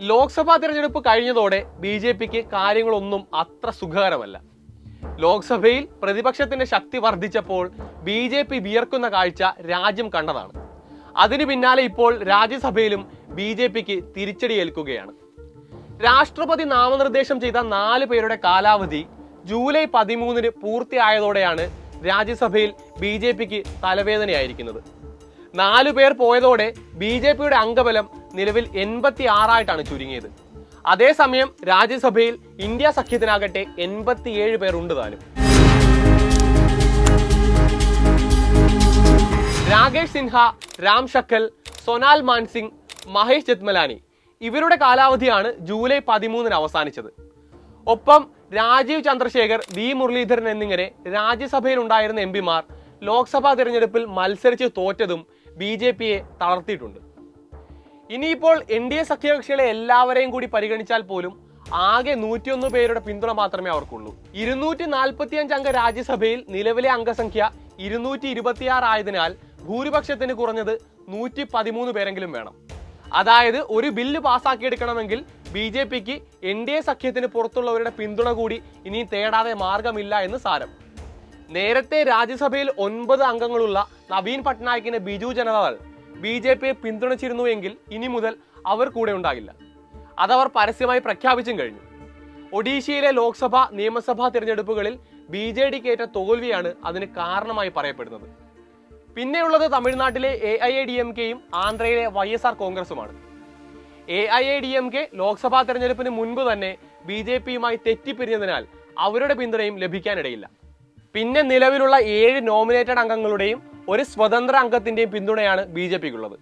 ലോക്സഭാ തിരഞ്ഞെടുപ്പ് കഴിഞ്ഞതോടെ B J പിക്ക് കാര്യങ്ങളൊന്നും അത്ര സുഖകരമല്ല. ലോക്സഭയിൽ പ്രതിപക്ഷത്തിന്റെ ശക്തി വർദ്ധിച്ചപ്പോൾ ബി ജെ പി വിയർക്കുന്ന കാഴ്ച രാജ്യം കണ്ടതാണ്. അതിനു പിന്നാലെ ഇപ്പോൾ രാജ്യസഭയിലും ബി ജെ പിക്ക് തിരിച്ചടിയേൽക്കുകയാണ്. രാഷ്ട്രപതി നാമനിർദ്ദേശം ചെയ്ത നാല് പേരുടെ കാലാവധി ജൂലൈ പതിമൂന്നിന് പൂർത്തിയായതോടെയാണ് രാജ്യസഭയിൽ ബി ജെ പിക്ക് തലവേദനയായിരിക്കുന്നത്. നാലു പേർ പോയതോടെ ബി ജെ പിയുടെ അംഗബലം നിലവിൽ എൺപത്തി ആറായിട്ടാണ് ചുരുങ്ങിയത്. അതേസമയം രാജ്യസഭയിൽ ഇന്ത്യ സഖ്യത്തിനാകട്ടെ എൺപത്തിയേഴ് പേർ ഉണ്ട് താനും. രാകേഷ് സിൻഹ രാം ഷക്കൽ സൊനാൽ മാൻസിംഗ് മഹേഷ് ജത്മലാനി ഇവരുടെ കാലാവധിയാണ് ജൂലൈ പതിമൂന്നിന് അവസാനിച്ചത്. ഒപ്പം രാജീവ് ചന്ദ്രശേഖർ വി മുരളീധരൻ എന്നിങ്ങനെ രാജ്യസഭയിൽ ഉണ്ടായിരുന്ന എം പിമാർ ലോക്സഭാ തിരഞ്ഞെടുപ്പിൽ മത്സരിച്ച് തോറ്റതും ബി ജെ പിയെ തളർത്തിയിട്ടുണ്ട്. ഇനിയിപ്പോൾ എൻ ഡി എ സഖ്യകക്ഷികളെ എല്ലാവരെയും കൂടി പരിഗണിച്ചാൽ പോലും ആകെ നൂറ്റിയൊന്ന് പേരുടെ പിന്തുണ മാത്രമേ അവർക്കുള്ളൂ. ഇരുന്നൂറ്റി നാൽപ്പത്തിയഞ്ച് അംഗ രാജ്യസഭയിൽ നിലവിലെ അംഗസംഖ്യ ഇരുന്നൂറ്റി ഇരുപത്തിയാറ് ആയതിനാൽ ഭൂരിപക്ഷത്തിന് കുറഞ്ഞത് നൂറ്റി പതിമൂന്ന് പേരെങ്കിലും വേണം. അതായത് ഒരു ബില്ല് പാസ്സാക്കിയെടുക്കണമെങ്കിൽ ബി ജെ പിക്ക് എൻ ഡി എ സഖ്യത്തിന് പുറത്തുള്ളവരുടെ പിന്തുണ കൂടി ഇനിയും തേടാതെ മാർഗമില്ല എന്ന് സാരം. നേരത്തെ രാജ്യസഭയിൽ ഒൻപത് അംഗങ്ങളുള്ള നവീൻ പട്നായിക്കിന്റെ ബിജു ജനതാദൾ ബി ജെ പിയെ പിന്തുണച്ചിരുന്നു എങ്കിൽ ഇനി മുതൽ അവർ കൂടെ ഉണ്ടാകില്ല. അതവർ പരസ്യമായി പ്രഖ്യാപിച്ചും കഴിഞ്ഞു. ഒഡീഷയിലെ ലോക്സഭ നിയമസഭാ തിരഞ്ഞെടുപ്പുകളിൽ ബി ജെ ഡിക്ക് ഏറ്റ തോൽവിയാണ് അതിന് കാരണമായി പറയപ്പെടുന്നത്. പിന്നെയുള്ളത് തമിഴ്നാട്ടിലെ A I A D M കെയും ആന്ധ്രയിലെ Y S R കോൺഗ്രസുമാണ്. A I A D M K Lok Sabha തെരഞ്ഞെടുപ്പിന് മുൻപ് തന്നെ ബി ജെ പിയുമായി തെറ്റിപ്പിരിഞ്ഞതിനാൽ അവരുടെ പിന്തുണയും ലഭിക്കാനിടയില്ല. പിന്നെ നിലവിലുള്ള ഏഴ് നോമിനേറ്റഡ് അംഗങ്ങളുടെയും ഒരു സ്വതന്ത്ര അംഗത്തിന്റെയും പിന്തുണയാണ് ബി ജെ പിക്കുള്ളത്.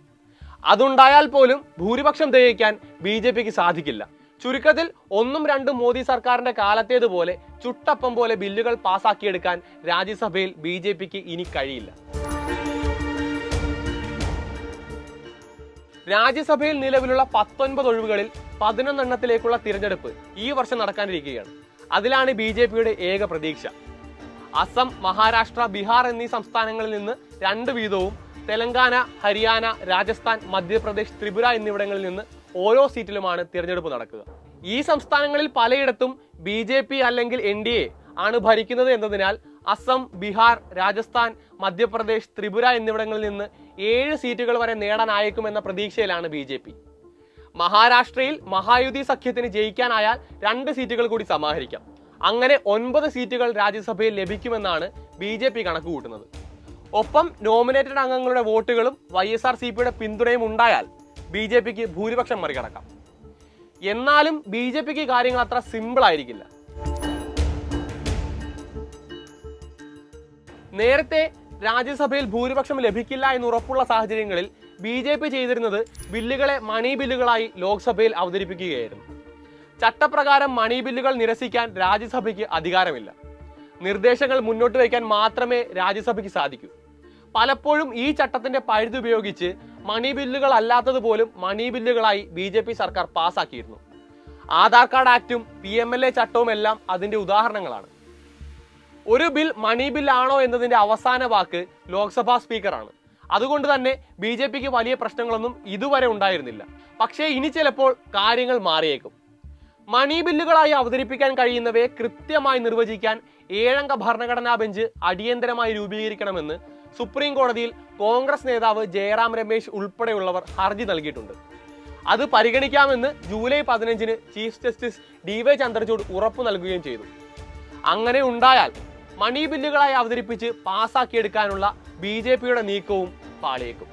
അതുണ്ടായാൽ പോലും ഭൂരിപക്ഷം തികയ്ക്കാൻ ബി ജെ പിക്ക് സാധിക്കില്ല. ചുരുക്കത്തിൽ ഒന്നും രണ്ടും മോദി സർക്കാരിന്റെ കാലത്തേതുപോലെ ചുട്ടപ്പം പോലെ ബില്ലുകൾ പാസാക്കിയെടുക്കാൻ രാജ്യസഭയിൽ ബി ജെ പിക്ക് ഇനി കഴിയില്ല. രാജ്യസഭയിൽ നിലവിലുള്ള പത്തൊൻപത് ഒഴിവുകളിൽ പതിനൊന്നെണ്ണത്തിലേക്കുള്ള തിരഞ്ഞെടുപ്പ് ഈ വർഷം നടക്കാനിരിക്കുകയാണ്. അതിലാണ് ബി ജെ പിയുടെ ഏക പ്രതീക്ഷ. അസം മഹാരാഷ്ട്ര ബീഹാർ എന്നീ സംസ്ഥാനങ്ങളിൽ നിന്ന് രണ്ട് വീതവും തെലങ്കാന ഹരിയാന രാജസ്ഥാൻ മധ്യപ്രദേശ് ത്രിപുര എന്നിവിടങ്ങളിൽ നിന്ന് ഓരോ സീറ്റിലുമാണ് തിരഞ്ഞെടുപ്പ് നടക്കുക. ഈ സംസ്ഥാനങ്ങളിൽ പലയിടത്തും ബി ജെ പി അല്ലെങ്കിൽ എൻ ഡി എ ആണ് ഭരിക്കുന്നത് എന്നതിനാൽ അസം ബീഹാർ രാജസ്ഥാൻ മധ്യപ്രദേശ് ത്രിപുര എന്നിവിടങ്ങളിൽ നിന്ന് ഏഴ് സീറ്റുകൾ വരെ നേടാനായേക്കുമെന്ന പ്രതീക്ഷയിലാണ് ബി ജെ പി. മഹാരാഷ്ട്രയിൽ മഹായുതി സഖ്യത്തിന് ജയിക്കാനായാൽ രണ്ട് സീറ്റുകൾ കൂടി സമാഹരിക്കാം. അങ്ങനെ ഒൻപത് സീറ്റുകൾ രാജ്യസഭയിൽ ലഭിക്കുമെന്നാണ് ബി ജെ പി കണക്ക് കൂട്ടുന്നത്. ഒപ്പം നോമിനേറ്റഡ് അംഗങ്ങളുടെ വോട്ടുകളും വൈ എസ് ആർ സി പിയുടെ പിന്തുണയും ഉണ്ടായാൽ ബി ജെ പിക്ക് ഭൂരിപക്ഷം മറികടക്കാം. എന്നാലും ബി ജെ പിക്ക് കാര്യങ്ങൾ അത്ര സിമ്പിൾ ആയിരിക്കില്ല. നേരത്തെ രാജ്യസഭയിൽ ഭൂരിപക്ഷം ലഭിക്കില്ല എന്ന് ഉറപ്പുള്ള സാഹചര്യങ്ങളിൽ ബി ജെ പി ചെയ്തിരുന്നത് ബില്ലുകളെ മണി ബില്ലുകളായി ലോക്സഭയിൽ അവതരിപ്പിക്കുകയായിരുന്നു. ചട്ടപ്രകാരം മണി ബില്ലുകൾ നിരസിക്കാൻ രാജ്യസഭയ്ക്ക് അധികാരമില്ല. നിർദ്ദേശങ്ങൾ മുന്നോട്ട് വയ്ക്കാൻ മാത്രമേ രാജ്യസഭയ്ക്ക് സാധിക്കൂ. പലപ്പോഴും ഈ ചട്ടത്തിന്റെ പഴുതി ഉപയോഗിച്ച് മണി ബില്ലുകൾ അല്ലാത്തത് പോലും മണി ബില്ലുകളായി ബി ജെ പി സർക്കാർ പാസ്സാക്കിയിരുന്നു ആധാർ കാർഡ് ആക്ടും പി എം എൽ എ ചട്ടവും എല്ലാം അതിന്റെ ഉദാഹരണങ്ങളാണ്. ഒരു ബിൽ മണി ബില്ലാണോ എന്നതിന്റെ അവസാന വാക്ക് ലോക്സഭാ സ്പീക്കറാണ്. അതുകൊണ്ട് തന്നെ ബി വലിയ പ്രശ്നങ്ങളൊന്നും ഇതുവരെ ഉണ്ടായിരുന്നില്ല. പക്ഷേ ഇനി ചിലപ്പോൾ കാര്യങ്ങൾ മാറിയേക്കും. മണി ബില്ലുകളായി അവതരിപ്പിക്കാൻ കഴിയുന്നവയെ കൃത്യമായി നിർവചിക്കാൻ ഏഴംഗ ഭരണഘടനാ ബെഞ്ച് അടിയന്തരമായി രൂപീകരിക്കണമെന്ന് സുപ്രീം കോടതിയിൽ കോൺഗ്രസ് നേതാവ് ജയറാം രമേശ് ഉൾപ്പെടെയുള്ളവർ ഹർജി നൽകിയിട്ടുണ്ട്. അത് പരിഗണിക്കാമെന്ന് ജൂലൈ പതിനഞ്ചിന് chief justice D Y Chandrachud ഉറപ്പു നൽകുകയും ചെയ്തു. അങ്ങനെ ഉണ്ടായാൽ മണി ബില്ലുകളായി അവതരിപ്പിച്ച് പാസാക്കിയെടുക്കാനുള്ള ബി ജെ പിയുടെ നീക്കവും പാളിയേക്കും.